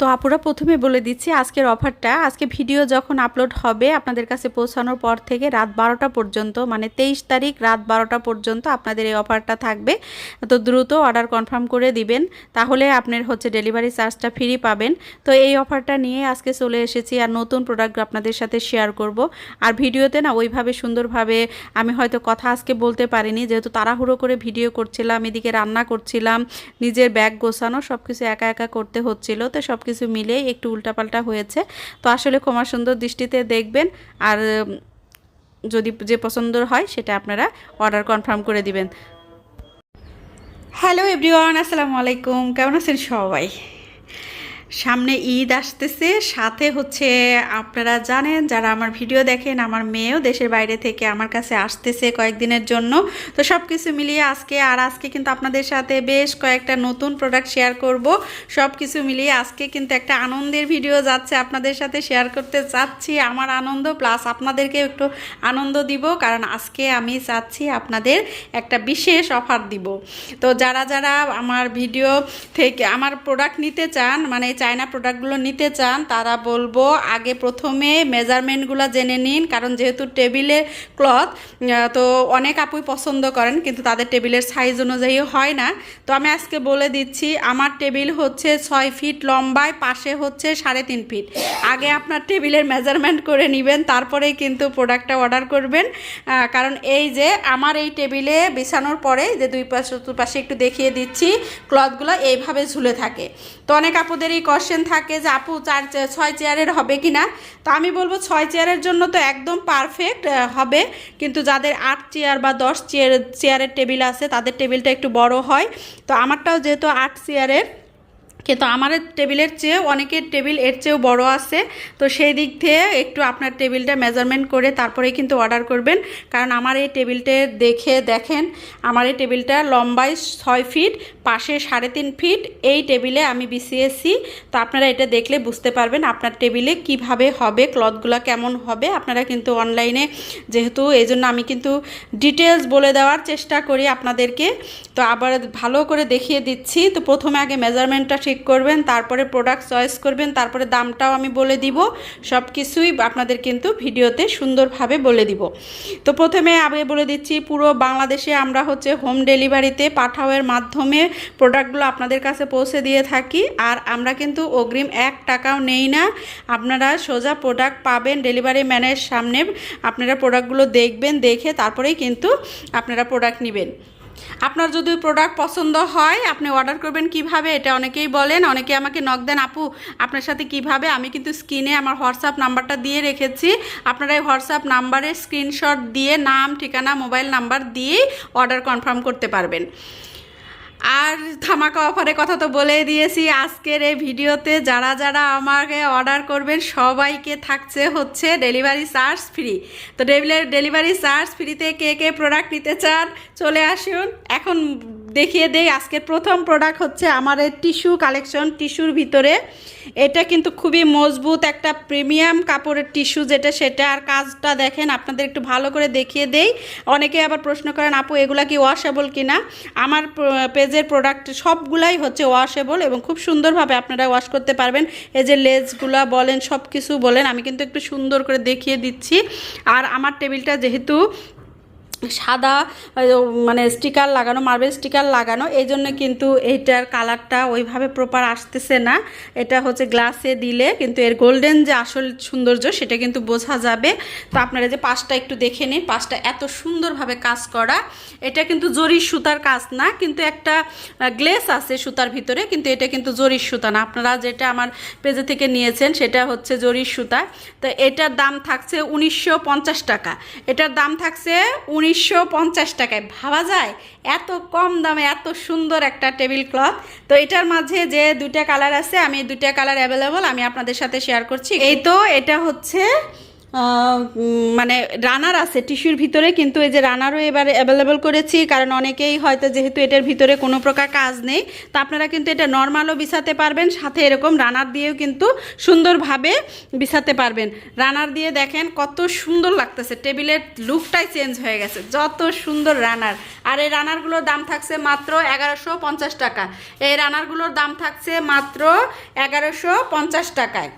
তো আপুরা প্রথমে বলে দিচ্ছি, আজকের অফারটা, আজকে ভিডিও যখন আপলোড হবে আপনাদের কাছে পৌঁছানোর পর থেকে রাত বারোটা পর্যন্ত মানে তেইশ তারিখ রাত বারোটা পর্যন্ত আপনাদের এই অফারটা থাকবে। তো দ্রুত অর্ডার কনফার্ম করে দিবেন, তাহলে আপনার হচ্ছে ডেলিভারি চার্জটা ফ্রি পাবেন। তো এই অফারটা নিয়ে আজকে চলে এসেছি আর নতুন প্রোডাক্ট আপনাদের সাথে শেয়ার করব। আর ভিডিওতে না ওইভাবে সুন্দরভাবে আমি হয়তো কথা আজকে বলতে পারিনি, যেহেতু তাড়াহুড়ো করে ভিডিও করছিলাম, এদিকে রান্না করছিলাম, নিজের ব্যাগ গোছানো সব কিছু একা একা করতে হচ্ছিল, তো সব কিছু মিলে একটু উল্টাপাল্টা হয়েছে। তো আসলে ক্ষমা সুন্দর দৃষ্টিতে দেখবেন আর যদি যে পছন্দ হয় সেটা আপনারা অর্ডার কনফার্ম করে দিবেন। হ্যালো এভরিওয়ান, আসসালামু আলাইকুম। কেমন আছেন সবাই? সামনে ঈদ আসতেছে, সাথে হচ্ছে আপনারা জানেন, যারা আমার ভিডিও দেখেন, আমার মেয়েও দেশের বাইরে থেকে আমার কাছে আসতেছে কয়েকদিনের জন্য। তো সব কিছু মিলিয়ে আজকে, আর আজকে কিন্তু আপনাদের সাথে বেশ কয়েকটা নতুন প্রোডাক্ট শেয়ার করব। সব কিছু মিলিয়ে আজকে কিন্তু একটা আনন্দের ভিডিও যাচ্ছে আপনাদের সাথে শেয়ার করতে চাচ্ছি। আমার আনন্দ প্লাস আপনাদেরকে একটু আনন্দ দিব, কারণ আজকে আমি চাচ্ছি আপনাদের একটা বিশেষ অফার দিব। তো যারা যারা আমার ভিডিও থেকে, আমার প্রোডাক্ট নিতে চান মানে চায়না প্রোডাক্টগুলো নিতে চান, তারা বলব আগে প্রথমে মেজারমেন্টগুলো জেনে নিন, কারণ যেহেতু টেবিলে ক্লথ তো অনেক আপুই পছন্দ করেন, কিন্তু তাদের টেবিলের সাইজ অনুযায়ী হয় না। তো আমি আজকে বলে দিচ্ছি, আমার টেবিল হচ্ছে ছয় ফিট লম্বায়, পাশে হচ্ছে সাড়ে তিন ফিট। আগে আপনার টেবিলের মেজারমেন্ট করে নেবেন, তারপরেই কিন্তু প্রোডাক্টটা অর্ডার করবেন। কারণ এই যে আমার এই টেবিলে বিছানোর পরে যে দুই পাশে পাশে একটু দেখিয়ে দিচ্ছি, ক্লথগুলো এইভাবে ঝুলে থাকে। তো অনেক আপুদেরই কোশ্চেন থাকে যে, আপু, চার ছয় চেয়ারের হবে কি না তো আমি বলব ছয় চেয়ারের জন্য তো একদম পারফেক্ট হবে। কিন্তু যাদের আট চেয়ার বা দশ চেয়ার, চেয়ারের টেবিল আছে, তাদের টেবিলটা একটু বড় হয়। তো আমারটাও যেহেতু আট চেয়ারের কিন্তু আমার টেবিলের চেয়ে অনেকের টেবিলের চেয়েও বড় আছে। তো সেই দিক থেকে একটু আপনার টেবিলটা মেজারমেন্ট করে তারপরে কিন্তু অর্ডার করবেন। কারণ আমার এই টেবিলটা দেখে দেখেন, আমার এই টেবিলটা লম্বায় ছয় ফিট পাশে সাড়ে তিন ফিট এই টেবিলে আমি বিছিয়েছি। তো আপনারা এটা দেখলে বুঝতে পারবেন আপনার টেবিলে কীভাবে হবে, ক্লথগুলো কেমন হবে। আপনারা কিন্তু অনলাইনে যেহেতু এই জন্য আমি কিন্তু ডিটেলস বলে দেওয়ার চেষ্টা করি আপনাদেরকে। তো আবার ভালো করে দেখিয়ে দিচ্ছি। তো প্রথমে আগে মেজারমেন্টটা ঠিক করবেন, তারপরে প্রোডাক্ট চয়েস করবেন, তারপরে দামটাও আমি বলে দিব সব কিছুই আপনাদের কিন্তু ভিডিওতে সুন্দরভাবে বলে দিব। তো প্রথমে আগে বলে দিচ্ছি, পুরো বাংলাদেশে আমরা হচ্ছে হোম ডেলিভারিতে পাঠাওয়ের মাধ্যমে প্রোডাক্টগুলো আপনাদের কাছে পৌঁছে দিয়ে থাকি, আর আমরা কিন্তু অগ্রিম এক টাকাও নেই না। আপনারা সোজা প্রোডাক্ট পাবেন ডেলিভারি ম্যানের সামনে আপনারা প্রোডাক্টগুলো দেখবেন, দেখে তারপরেই কিন্তু আপনারা প্রোডাক্ট নেবেন। আপনার যদি প্রোডাক্ট পছন্দ হয়, আপনি অর্ডার করবেন কীভাবে, এটা অনেকেই বলেন, অনেকে আমাকে নক দেন, আপু, আপনার সাথে কীভাবে? আমি কিন্তু স্ক্রিনে আমার হোয়াটসঅ্যাপ নাম্বারটা দিয়ে রেখেছি। আপনারা এই হোয়াটসঅ্যাপ নাম্বারে স্ক্রিনশট দিয়ে, নাম, ঠিকানা মোবাইল নাম্বার দিয়েই অর্ডার কনফার্ম করতে পারবেন। আর ধামাকা অফারের কথা তো বলে দিয়েছি, আজকের এই ভিডিওতে যারা যারা আমাকে অর্ডার করবেন, সবাইকে থাকছে হচ্ছে ডেলিভারি চার্জ ফ্রি। তো ডেলিভারি চার্জ ফ্রিতে কে কে প্রোডাক্ট নিতে চান, চলে আসুন। এখন দেখিয়ে দেই, আজকের প্রথম প্রোডাক্ট হচ্ছে আমার এই টিস্যু কালেকশন টিস্যুর ভিতরে। এটা কিন্তু খুবই মজবুত একটা প্রিমিয়াম কাপড়ের টিস্যু যেটা সেটা। আর কাজটা দেখেন, আপনাদের একটু ভালো করে দেখিয়ে দেই। অনেকে আবার প্রশ্ন করেন, আপু, এগুলা কি ওয়াশেবল কিনা? আমার পেজের প্রোডাক্ট সবগুলাই হচ্ছে ওয়াশেবল এবং খুব সুন্দরভাবে আপনারা ওয়াশ করতে পারবেন। এই যে লেজগুলা বলেন সব কিছু বলেন, আমি কিন্তু একটু সুন্দর করে দেখিয়ে দিচ্ছি। আর আমার টেবিলটা যেহেতু সাদা মানে স্টিকার লাগানো মার্বেল স্টিকার লাগানো, এই জন্য কিন্তু এইটার কালারটা ওইভাবে প্রপার আসতেছে না। এটা হচ্ছে গ্লাসে দিলে কিন্তু এর গোল্ডেন যে আসল সৌন্দর্য, সেটা কিন্তু বোঝা যাবে। তো আপনারা যে পাশটা একটু দেখে নিন, পাশটা এত সুন্দরভাবে কাজ করা, এটা কিন্তু জরির সুতার কাজ না, কিন্তু একটা গ্লেস আছে সুতার ভিতরে, কিন্তু এটা কিন্তু জরির সুতা না। আপনারা যেটা আমার পেজে থেকে নিয়েছেন, সেটা হচ্ছে জরির সুতা। তো এটার দাম থাকছে উনিশশো পঞ্চাশ টাকা। এটার দাম থাকছে উনিশশো পঞ্চাশ টাকায়। ভাবা যায়? এত কম দামে এত সুন্দর একটা টেবিল ক্লথ। তো এটার মাঝে যে দুটা কালার আছে, আমি দুটা কালার অ্যাভেলেবল আমি আপনাদের সাথে শেয়ার করছি। এই তো, এটা হচ্ছে মানে রানার আছে, টিস্যুর ভিতরে, কিন্তু এই যে রানারও এবারে অ্যাভেলেবল করেছি, কারণ অনেকেই হয়তো যেহেতু এটার ভিতরে কোনো প্রকার কাজ নেই, তো আপনারা কিন্তু এটা নর্মালও বিছাতে পারবেন, সাথে এরকম রানার দিয়েও কিন্তু সুন্দরভাবে বিছাতে পারবেন। রানার দিয়ে দেখেন কত সুন্দর লাগতেছে, টেবিলের লুকটাই চেঞ্জ হয়ে গেছে, যত সুন্দর রানার। আর এই রানারগুলোর দাম থাকছে মাত্র এগারোশো পঞ্চাশ টাকা। এই রানারগুলোর দাম থাকছে মাত্র এগারোশো পঞ্চাশ টাকায়।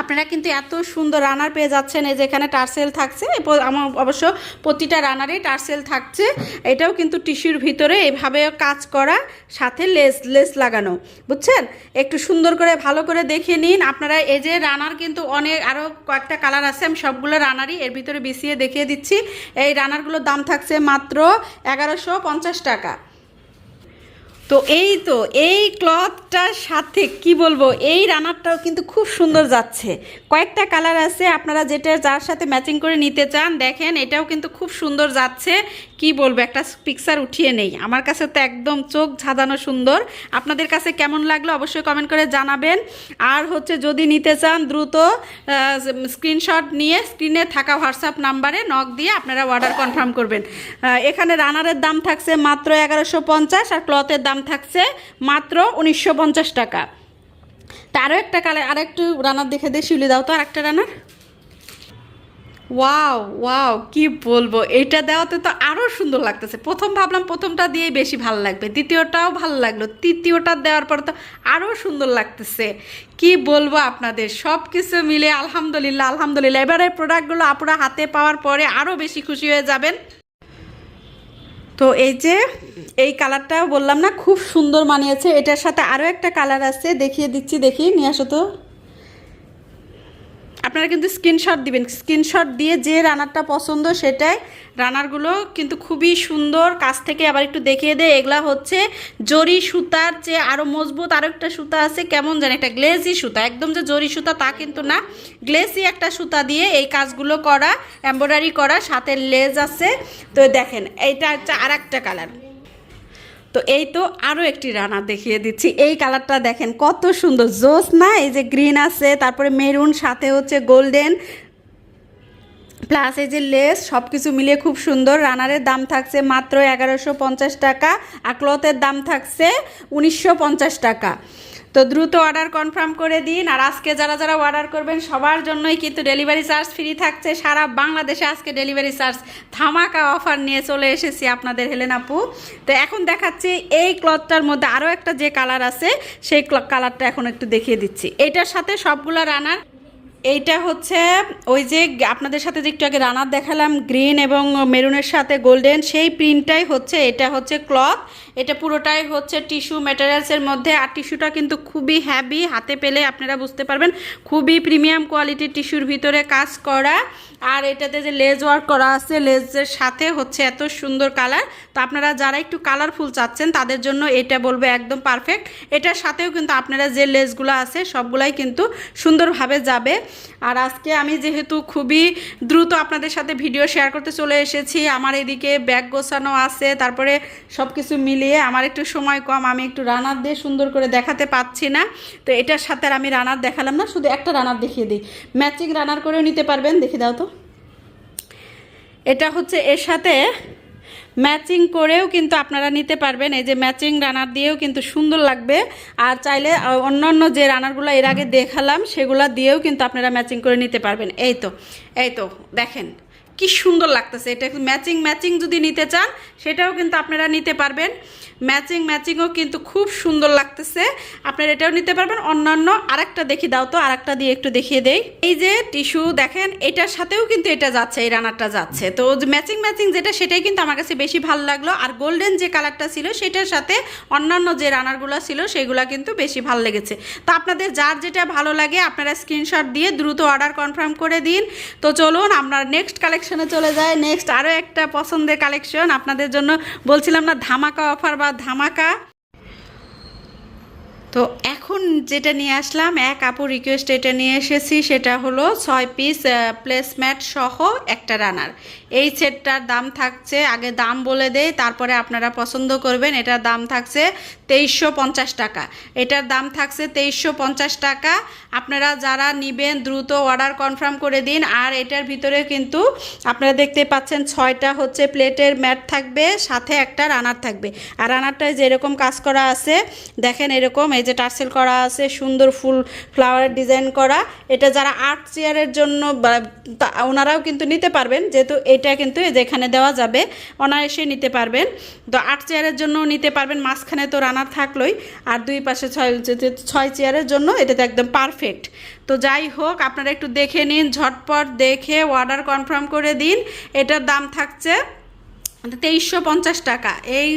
আপনারা কিন্তু এত সুন্দর রানার পেয়ে যাচ্ছেন, এই যে এখানে টার্সেল থাকছে আমার অবশ্য প্রতিটা রানারেই টার্সেল থাকছে। এটাও কিন্তু টিস্যুর ভিতরে এভাবে কাজ করা, সাথে লেস লেস লাগানো, বুঝছেন? একটু সুন্দর করে, ভালো করে দেখে নিন। আপনারা এই যে রানার কিন্তু অনেক আরও কয়েকটা কালার আছে, আমি সবগুলো রানারই এর ভিতরে বিছিয়ে দেখিয়ে দিচ্ছি। এই রানারগুলোর দাম থাকছে মাত্র এগারোশো টাকা। তো এই তো, এই ক্লথটার সাথে কি বলব, এই রানারটাও কিন্তু খুব সুন্দর যাচ্ছে। কয়েকটা কালার আছে, আপনারা যেটা যার সাথে ম্যাচিং করে নিতে চান, দেখেন এটাও কিন্তু খুব সুন্দর যাচ্ছে। কি বলব, একটা পিকচার উঠিয়ে নেই। আমার কাছে তো একদম চোখ ঝাঁধানো সুন্দর। আপনাদের কাছে কেমন লাগল অবশ্যই কমেন্ট করে জানাবেন। আর হচ্ছে যদি নিতে চান দ্রুত স্ক্রিনশট নিয়ে স্ক্রিনে থাকা হোয়াটসঅ্যাপ নাম্বারে নক দিয়ে আপনারা অর্ডার কনফার্ম করবেন। এখানে রানারের দাম থাকছে মাত্র এগারোশো পঞ্চাশ আর ক্লথের দাম থাকছে মাত্র উনিশশো পঞ্চাশ টাকা। তা আরও একটা কালার আর একটু রানার দেখে দিয়ে শিউলি দাও তো আর একটা রানার ওয়াও ওয়াও কি বলব? এটা দেওয়াতে তো আরও সুন্দর লাগতেছে। প্রথম ভাবলাম প্রথমটা দিয়েই বেশি ভালো লাগবে, দ্বিতীয়টাও ভালো লাগল। তৃতীয়টা দেওয়ার পর তো আরও সুন্দর লাগতেছে। কি বলব আপনাদের? সব কিছু মিলে আলহামদুলিল্লাহ আলহামদুলিল্লাহ। এবারে প্রোডাক্টগুলো আপনারা হাতে পাওয়ার পরে আরও বেশি খুশি হয়ে যাবেন। তো এই যে, এই কালারটাও বললাম না, খুব সুন্দর মানিয়েছে। এটার সাথে আরও একটা কালার আছে। দেখিয়ে দিচ্ছি, দেখি, নিয়ে আসো তো। আপনারা কিন্তু স্ক্রিনশট দিবেন। স্ক্রিনশট দিয়ে যে রানারটা পছন্দ সেটাই রানারগুলো কিন্তু খুবই সুন্দর। কাছ থেকে আবার একটু দেখিয়ে দেয় এগুলা হচ্ছে জরি সুতার যে আরও মজবুত আরও একটা সুতা আছে, কেমন জানি একটা গ্লেসি সুতা। একদম যে জরি সুতা তা কিন্তু না। গ্লেসি একটা সুতা দিয়ে এই কাজগুলো করা এমব্রয়ডারি করা, সাথে লেজ আছে। তো দেখেন, এইটা হচ্ছে আর কালার তো এই তো আরও একটি রানা দেখিয়ে দিচ্ছি। এই কালারটা দেখেন কত সুন্দর। জোস না? এই যে গ্রিন আছে, তারপরে মেরুন, সাথে হচ্ছে গোল্ডেন প্লাস এই যে লেস সব কিছু মিলিয়ে খুব সুন্দর। রানারের দাম থাকছে মাত্র এগারোশো টাকা, আর ক্লথের দাম থাকছে উনিশশো পঞ্চাশ টাকা। তো দ্রুত অর্ডার কনফার্ম করে দিন আর আজকে যারা যারা অর্ডার করবেন, সবার জন্যই কিন্তু ডেলিভারি চার্জ ফ্রি থাকছে। সারা বাংলাদেশে আজকে ডেলিভারি চার্জ ধামাকা অফার নিয়ে চলে এসেছি আপনাদের, হেলেন আপু। তো এখন দেখাচ্ছি এই ক্লথটার মধ্যে আরও একটা যে কালার আছে, সেই কালারটা এখন একটু দেখিয়ে দিচ্ছি। এটার সাথে সবগুলো রানার এইটা হচ্ছে ওই যে আপনাদের সাথে যে একটু আগে রানার দেখালাম গ্রিন এবং মেরুনের সাথে গোল্ডেন সেই প্রিন্টটাই হচ্ছে, এটা হচ্ছে ক্লথ এটা পুরোটাই হচ্ছে টিস্যু ম্যাটেরিয়ালসের মধ্যে। আর টিস্যুটা কিন্তু খুবই হ্যাভি হাতে পেলে আপনারা বুঝতে পারবেন। খুবই প্রিমিয়াম কোয়ালিটির টিস্যুর ভিতরে কাজ করা। আর এটাতে যে লেজ ওয়ার্ক করা আছে লেজের সাথে হচ্ছে এত সুন্দর কালার তো আপনারা যারা একটু কালারফুল চাচ্ছেন, তাদের জন্য এটা বলব একদম পারফেক্ট এটার সাথেও কিন্তু আপনারা যে লেসগুলো আছে, সবগুলাই কিন্তু সুন্দরভাবে যাবে। আর আজকে আমি যেহেতু খুবই দ্রুত আপনাদের সাথে ভিডিও শেয়ার করতে চলে এসেছি, আমার এদিকে ব্যাগ গোছানো আছে, তারপরে সব কিছু মিলিয়ে আমার একটু সময় কম, আমি একটু রানার দিয়ে সুন্দর করে দেখাতে পাচ্ছি না। তো এটার সাথে আর আমি রানার দেখালাম না, শুধু একটা রানার দেখিয়ে দিই। ম্যাচিং রানার করেও নিতে পারবেন, দেখে দাও তো। এটা হচ্ছে এর সাথে ম্যাচিং করেও কিন্তু আপনারা নিতে পারবেন, এই যে ম্যাচিং রানার দিয়েও কিন্তু সুন্দর লাগবে। আর চাইলে অন্যান্য যে রানারগুলো এর আগে দেখালাম, সেগুলা দিয়েও কিন্তু আপনারা ম্যাচিং করে নিতে পারবেন। এই তো এই তো, দেখেন। কি সুন্দর লাগতেছে। এটা ম্যাচিং ম্যাচিং যদি নিতে চান, সেটাও কিন্তু আপনারা নিতে পারবেন। ম্যাচিং ম্যাচিংও কিন্তু খুব সুন্দর লাগতেছে। আপনারা এটাও নিতে পারবেন। অন্যান্য আরেকটা দেখি দাও তো, আরেকটা দিয়ে একটু দেখিয়ে দেই। এই যে টিস্যু, দেখেন, এটার সাথেও কিন্তু এটা যাচ্ছে, এই রানারটা যাচ্ছে। তো ম্যাচিং ম্যাচিং যেটা, সেটাই কিন্তু আমার কাছে বেশি ভালো লাগল। আর গোল্ডেন যে কালারটা ছিল, সেটার সাথে অন্যান্য যে রানারগুলো ছিল, সেগুলো কিন্তু বেশি ভালো লেগেছে। তো আপনাদের যার যেটা ভালো লাগে, আপনারা স্ক্রিনশট দিয়ে দ্রুত অর্ডার কনফার্ম করে দিন। তো চলুন, আমরা নেক্সট কালেকশনে চলে যায়। নেক্সট আরও একটা পছন্দের কালেকশন আপনাদের জন্য বলছিলাম না, ধামাকা অফার বা ধামাকা। তো এখন যেটা নিয়ে আসলাম, এক আপু রিকোয়েস্ট এটা নিয়ে এসেছি, সেটা হলো ছয় পিস প্লেসম্যাট সহ একটা রানার এই সেটটার দাম থাকছে, আগে দাম বলে দেই, তারপরে আপনারা পছন্দ করবেন, এটার দাম থাকছে তেইশশো পঞ্চাশ টাকা। এটার দাম থাকছে তেইশশো পঞ্চাশ টাকা। আপনারা যারা নিবেন, দ্রুত অর্ডার কনফার্ম করে দিন, আর এটার ভিতরে কিন্তু আপনারা দেখতে পাচ্ছেন ছয়টা হচ্ছে প্লেটের ম্যাট থাকবে, সাথে একটা রানার থাকবে। আর রানারটায় যেরকম কাজ করা আছে, দেখেন এরকম, এই যে টার্সেল করা আছে, সুন্দর ফুল ফ্লাওয়ারের ডিজাইন করা। এটা যারা আর্ট চেয়ারের জন্য ওনারাও কিন্তু নিতে পারবেন, যেহেতু এটা কিন্তু এই এখানে দেওয়া যাবে। অনায়াসে নিতে পারবেন। তো আট চেয়ারের জন্য নিতে পারবেন। মাঝখানে তো রানার থাকলোই। আর দুই পাশে ছয় ছয় চেয়ারের জন্য এটা তো একদম পারফেক্ট তো যাই হোক, আপনারা একটু দেখে নিন, ঝটপট দেখে অর্ডার কনফার্ম করে দিন। এটার দাম থাকছে তেইশশো পঞ্চাশ টাকা। এই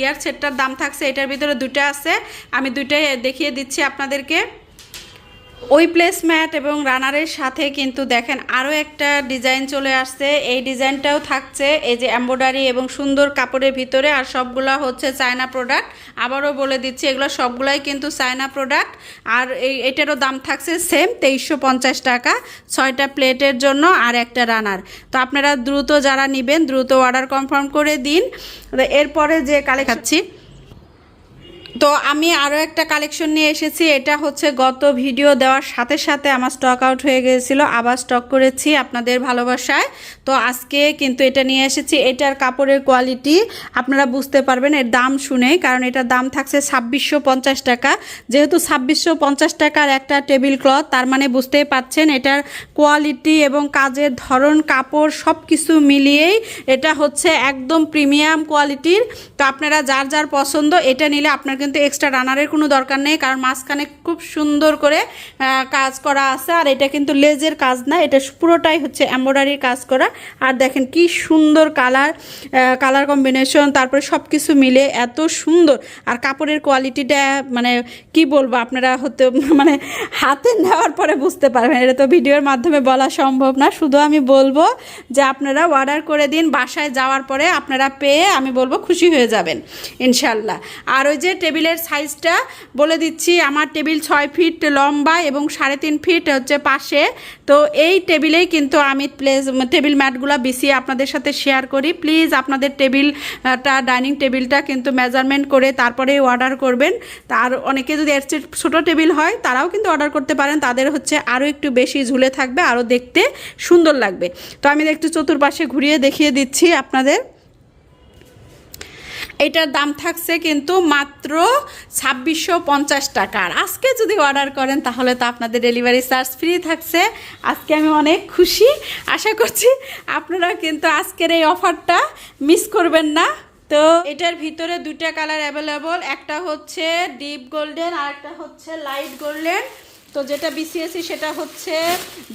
ইয়ার সেটটার দাম থাকছে, এটার ভিতরে দুটো আছে। আমি দুটোই দেখিয়ে দিচ্ছি আপনাদেরকে। ওই প্লেসম্যাট এবং রানারের সাথে কিন্তু দেখেন আরও একটা ডিজাইন চলে আসছে। এই ডিজাইনটাও থাকছে, এই যে এম্ব্রয়ডারি এবং সুন্দর কাপড়ের ভিতরে আর সবগুলা হচ্ছে চায়না প্রোডাক্ট আবারও বলে দিচ্ছি, এগুলো সবগুলাই কিন্তু চায়না প্রোডাক্ট আর এই, এটারও দাম থাকছে সেম তেইশশো পঞ্চাশ টাকা, ছয়টা প্লেটের জন্য আর একটা রানার তো আপনারা দ্রুত যারা নেবেন, দ্রুত অর্ডার কনফার্ম করে দিন। এরপরে যে কালে তো আমি আরও একটা কালেকশন নিয়ে এসেছি। এটা হচ্ছে গত ভিডিও দেওয়ার সাথে সাথে আমার স্টক আউট হয়ে গিয়েছিল। আবার স্টক করেছি আপনাদের ভালোবাসায়। তো আজকে কিন্তু এটা নিয়ে এসেছি। এটার কাপড়ের কোয়ালিটি আপনারা বুঝতে পারবেন, এর দাম শুনেই কারণ এটার দাম থাকছে ছাব্বিশশো পঞ্চাশ টাকা। যেহেতু ছাব্বিশশো পঞ্চাশ টাকার একটা টেবিল ক্লথ তার মানে বুঝতেই পাচ্ছেন এটার কোয়ালিটি এবং কাজের ধরন, কাপড় সব কিছু মিলিয়েই এটা হচ্ছে একদম প্রিমিয়াম কোয়ালিটির তো আপনারা যার যার পছন্দ, এটা নিলে আপনার কিন্তু এক্সট্রা রানারের কোনো দরকার নেই, কারণ মাঝখানে খুব সুন্দর করে কাজ করা আছে, আর এটা কিন্তু লেজের কাজ না, এটা পুরোটাই হচ্ছে এমব্রয়ডারির কাজ করা। আর দেখেন কি সুন্দর কালার কালার কম্বিনেশন তারপরে সব কিছু মিলে এত সুন্দর। আর কাপড়ের কোয়ালিটিটা মানে কি বলব, আপনারা হতে মানে হাতে নেওয়ার পরে বুঝতে পারবেন। এটা তো ভিডিওর মাধ্যমে বলা সম্ভব না, শুধু আমি বলব যে আপনারা অর্ডার করে দিন, বাসায় যাওয়ার পরে আপনারা পেয়ে আমি বলব খুশি হয়ে যাবেন, ইনশাল্লাহ। আর ওই যে টেবিলের সাইজটা বলে দিচ্ছি। আমার টেবিল ছয় ফিট লম্বা এবং সাড়ে তিন ফিট হচ্ছে পাশে। তো এই টেবিলেই কিন্তু আমি প্লেস টেবিল ম্যাটগুলো বিছিয়ে আপনাদের সাথে শেয়ার করি। প্লিজ আপনাদের টেবিলটা ডাইনিং টেবিলটা কিন্তু মেজারমেন্ট করে তারপরে অর্ডার করবেন। তার অনেকে যদি এর ছোটো টেবিল হয়, তারাও কিন্তু অর্ডার করতে পারেন। তাদের হচ্ছে আরও একটু বেশি ঝুলে থাকবে, আরও দেখতে সুন্দর লাগবে। তো আমি একটু চতুর্পাশে ঘুরিয়ে দেখিয়ে দিচ্ছি আপনাদের। এটার দাম থাকছে কিন্তু মাত্র ছাব্বিশশো পঞ্চাশ টাকার আজকে যদি অর্ডার করেন, তাহলে তো আপনাদের ডেলিভারি চার্জ ফ্রি থাকছে। আজকে আমি অনেক খুশি। আশা করছি আপনারা কিন্তু আজকের এই অফারটা মিস করবেন না। তো এটার ভিতরে দুইটা কালার অ্যাভেলেবল একটা হচ্ছে ডিপ গোল্ডেন আর একটা হচ্ছে লাইট গোল্ডেন তো যেটা বিসিএসি সেটা হচ্ছে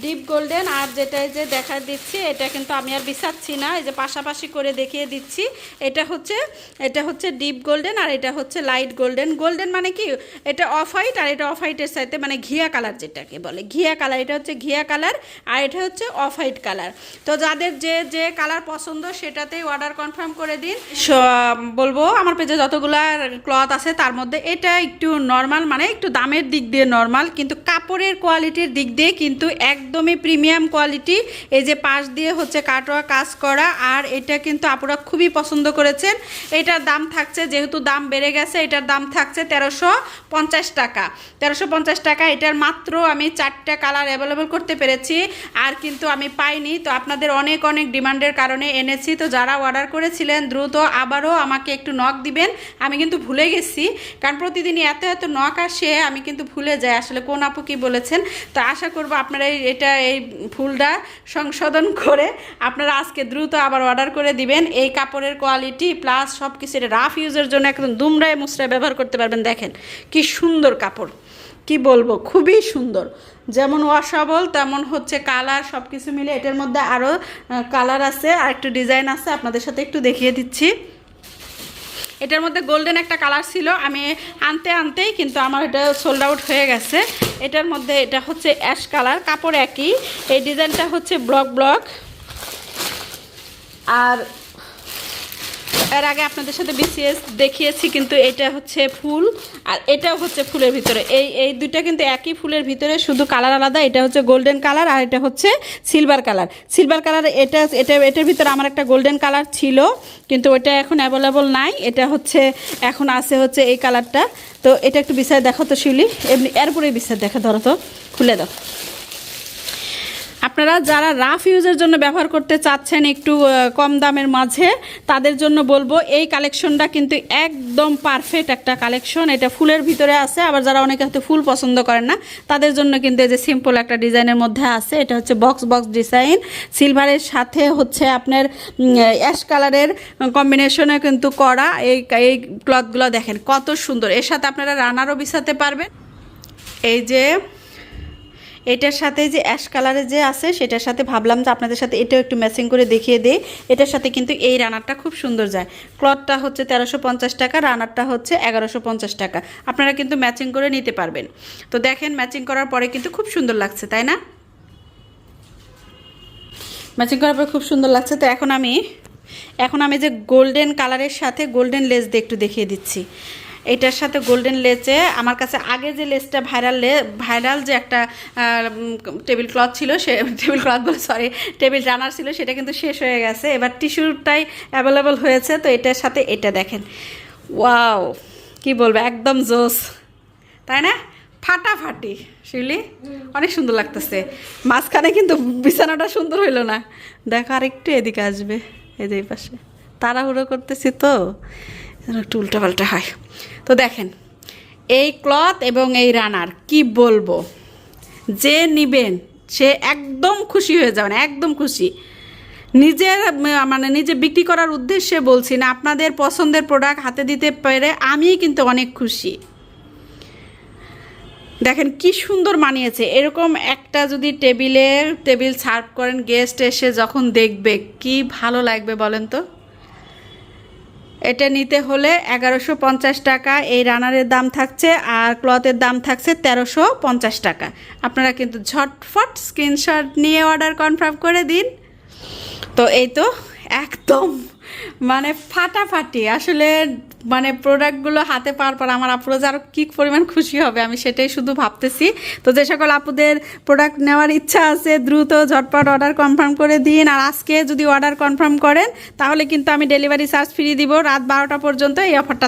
ডিপ গোল্ডেন আর যেটা যে দেখা দিচ্ছি, এটা কিন্তু আমি আর বিছাচ্ছি না, এই যে পাশাপাশি করে দেখিয়ে দিচ্ছি। এটা হচ্ছে এটা হচ্ছে ডিপ গোল্ডেন আর এটা হচ্ছে লাইট গোল্ডেন গোল্ডেন মানে কি? এটা অফ হোয়াইট আর এটা অফ হোয়াইটের সাথে মানে ঘিয়া কালার যেটাকে বলে। ঘিয়া কালার এটা হচ্ছে ঘিয়া কালার আর এটা হচ্ছে অফ হোয়াইট কালার তো যাদের যে যে কালার পছন্দ সেটাতেই অর্ডার কনফার্ম করে দিন। বলব, আমার পেজে যতগুলা ক্লথ আছে তার মধ্যে এটা একটু নর্মাল মানে একটু দামের দিক দিয়ে নর্মাল কিন্তু কাপড়ের কোয়ালিটির দিক দিয়ে কিন্তু একদমই প্রিমিয়াম কোয়ালিটি। এই যে পাশ দিয়ে হচ্ছে কাটোয়া কাজ করা, আর এটা কিন্তু আপুরা খুবই পছন্দ করেছেন। এটার দাম থাকছে, যেহেতু দাম বেড়ে গেছে, এটার দাম থাকছে তেরোশো পঞ্চাশ টাকা। তেরোশো পঞ্চাশ টাকা, এটার মাত্র আমি চারটা কালার অ্যাভেলেবল করতে পেরেছি, আর কিন্তু আমি পাইনি। তো আপনাদের অনেক অনেক ডিমান্ডের কারণে এনেছি। তো যারা অর্ডার করেছিলেন, দ্রুত আবারও আমাকে একটু নখ দিবেন। আমি কিন্তু ভুলে গেছি, কারণ প্রতিদিনই এত এত নখ আসে, আমি কিন্তু ভুলে যাই আসলে কোন আপু কি বলেছেন? তো আশা করব আপনারা এটা এই ফুলটা সংশোধন করে আপনারা আজকে দ্রুত আবার অর্ডার করে দিবেন। এই কাপড়ের কোয়ালিটি প্লাস সব কিছু এটা রাফ ইউজের জন্য একদম দুমড়ায় মুচড়ায় ব্যবহার করতে পারবেন। দেখেন কি সুন্দর কাপড়। কি বলব? খুবই সুন্দর। যেমন ওয়াশেবল তেমন হচ্ছে কালার সব কিছু মিলে এটার মধ্যে আরও কালার আছে। আর একটু ডিজাইন আছে। আপনাদের সাথে একটু দেখিয়ে দিচ্ছি। এটার মধ্যে গোল্ডেন একটা কালার ছিল, আমি আনতে আনতেই কিন্তু আমার এটা সোল্ড আউট হয়ে গেছে। এটার মধ্যে এটা হচ্ছে অ্যাশ কালার কাপড় একই। এই ডিজাইনটা হচ্ছে ব্লক ব্লক আর এর আগে আপনাদের সাথে বিসিএস দেখিয়েছি, কিন্তু এটা হচ্ছে ফুল, আর এটাও হচ্ছে ফুলের ভিতরে। এই এই দুইটা কিন্তু একই ফুলের ভিতরে, শুধু কালার আলাদা, এটা হচ্ছে গোল্ডেন কালার আর এটা হচ্ছে সিলভার কালার সিলভার কালার এটা এটা, এটার ভিতরে আমার একটা গোল্ডেন কালার ছিল, কিন্তু ওটা এখন অ্যাভেলেবল নাই। এটা হচ্ছে, এখন আছে হচ্ছে এই কালারটা তো এটা একটু বিছায় দেখো তো শিউলি। এমনি এরপরে বিছায় দেখা, ধরো তো। খুলে দাও। আপনারা যারা রাফ ইউজের জন্য ব্যবহার করতে চাচ্ছেন একটু কম দামের মাঝে, তাদের জন্য বলব এই কালেকশনটা কিন্তু একদম পারফেক্ট একটা কালেকশন। এটা ফুলের ভিতরে আছে, আবার যারা অনেকে হয়তো ফুল পছন্দ করেন না, তাদের জন্য কিন্তু এই যে সিম্পল একটা ডিজাইনের মধ্যে আছে। এটা হচ্ছে বক্স বক্স ডিজাইন সিলভারের সাথে হচ্ছে আপনার অ্যাশ কালারের কম্বিনেশনে কিন্তু করা এই এই ক্লথগুলো দেখেন, কত সুন্দর। এর সাথে আপনারা রানারও বিছাতে পারবেন। এই যে এটার সাথে যে অ্যাশ কালারের যে আছে, সেটার সাথে ভাবলাম যে আপনাদের সাথে এটাও একটু ম্যাচিং করে দেখিয়ে দিই। এটার সাথে কিন্তু এই রানারটা খুব সুন্দর যায়। ক্লথটা হচ্ছে তেরোশো পঞ্চাশ টাকা রানারটা হচ্ছে এগারোশো পঞ্চাশ টাকা। আপনারা কিন্তু ম্যাচিং করে নিতে পারবেন। তো দেখেন ম্যাচিং করার পরে কিন্তু খুব সুন্দর লাগছে, তাই না? ম্যাচিং করার পরে খুব সুন্দর লাগছে। তো এখন আমি এখন আমি যে গোল্ডেন কালারের সাথে গোল্ডেন লেস দিয়ে একটু দেখিয়ে দিচ্ছি। এটার সাথে গোল্ডেন লেসে আমার কাছে আগে যে লেসটা ভাইরাল লে ভাইরাল যে একটা টেবিল ক্লথ ছিল, সে টেবিল ক্লথ বলে সরি টেবিল রানার ছিল, সেটা কিন্তু শেষ হয়ে গেছে। এবার টিস্যুটাই অ্যাভেলেবল হয়েছে, তো এটার সাথে এটা দেখেন। ওয়াও কি বলব, একদম জোস। তাই না? ফাটাফাটি, শিউলি? অনেক সুন্দর লাগতেছে। মাঝখানে কিন্তু বিছানাটা সুন্দর হইল না। দেখো আর একটু এদিকে আসবে, এই যে পাশে। তাড়াহুড়ো করতেছি তো। একটু উল্টাপাল্টা হয়। তো দেখেন, এই ক্লথ এবং এই রানার কি বলব? যে নিবেন, সে একদম খুশি হয়ে যাবেন একদম খুশি। নিজের মানে নিজে বিক্রি করার উদ্দেশ্যে বলছি না, আপনাদের পছন্দের প্রোডাক্ট হাতে দিতে পেরে আমি কিন্তু অনেক খুশি। দেখেন কি সুন্দর মানিয়েছে, এরকম একটা যদি টেবিলে টেবিল সার্ভ করেন গেস্ট এসে যখন দেখবে, কি ভালো লাগবে বলেন তো? এটা নিতে হলে এগারোশো পঞ্চাশ টাকা, এই রানারের দাম থাকছে আর ক্লথের দাম থাকছে তেরোশো পঞ্চাশ টাকা। আপনারা কিন্তু ঝটফট স্ক্রিনশট নিয়ে অর্ডার কনফার্ম করে দিন। তো এই তো একদম মানে ফাটাফাটি। আসলে মানে প্রোডাক্টগুলো হাতে পাওয়ার পর আমার আপুরা যে আরও কী পরিমাণ খুশি হবে, আমি সেটাই শুধু ভাবতেছি। তো যে সকল আপুদের প্রোডাক্ট নেওয়ার ইচ্ছা আছে, দ্রুত, ঝটপট অর্ডার কনফার্ম করে দিন। আর আজকে যদি অর্ডার কনফার্ম করেন, তাহলে কিন্তু আমি ডেলিভারি চার্জ ফ্রি দিব। রাত বারোটা পর্যন্ত এই অফারটা